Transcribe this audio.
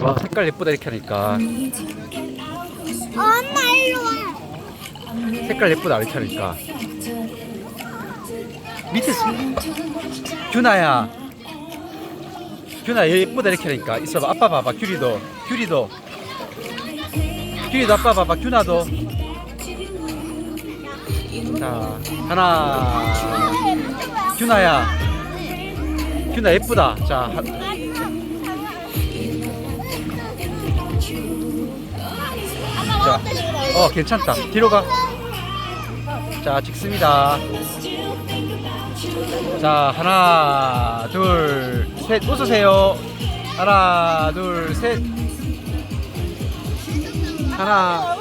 와 색깔 예쁘다 이렇게 하니까. 엄마 일로 와. 색깔 예쁘다 이렇게 하니까. 밑에 균아야. 균아 예쁘다 이렇게 하니까. 있어봐 아빠 봐봐 귤이도. 귤이도. 귤이도 아빠 봐봐 균아도. 자 하나. 균아야. 균아 예쁘다. 자 하- 자, 어 괜찮다. 뒤로 가 자 찍습니다. 자 하나 둘 셋. 웃으세요. 하나 둘 셋. 하나